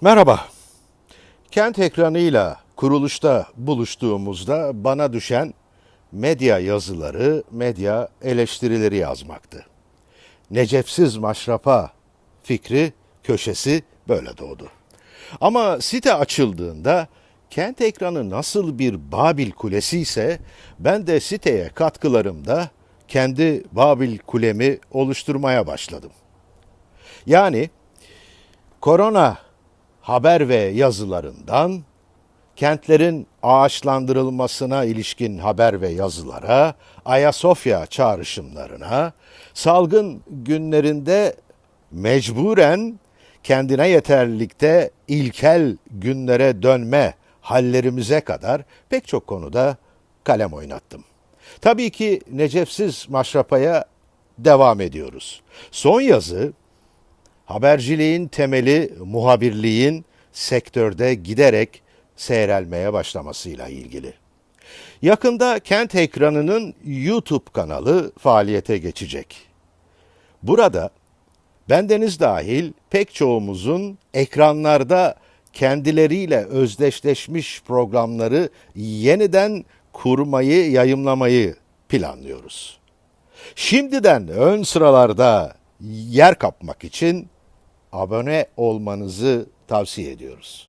Merhaba. Kent ekranıyla kuruluşta buluştuğumuzda bana düşen medya yazıları, medya eleştirileri yazmaktı. Necefsiz maşrapa fikri, köşesi böyle doğdu. Ama site açıldığında kent ekranı nasıl bir Babil kulesi ise ben de siteye katkılarımda kendi Babil kulemi oluşturmaya başladım. Yani korona haber ve yazılarından kentlerin ağaçlandırılmasına ilişkin haber ve yazılara, Ayasofya çağrışımlarına, salgın günlerinde mecburen kendine yeterlilikte ilkel günlere dönme hallerimize kadar pek çok konuda kalem oynattım. Tabii ki Necefsiz Maşrapa'ya devam ediyoruz. Son yazı haberciliğin temeli muhabirliğin sektörde giderek seyrelmeye başlamasıyla ilgili. Yakında Kent Ekranı'nın YouTube kanalı faaliyete geçecek. Burada bendeniz dahil pek çoğumuzun ekranlarda kendileriyle özdeşleşmiş programları yeniden kurmayı, yayımlamayı planlıyoruz. Şimdiden ön sıralarda yer kapmak için abone olmanızı tavsiye ediyoruz.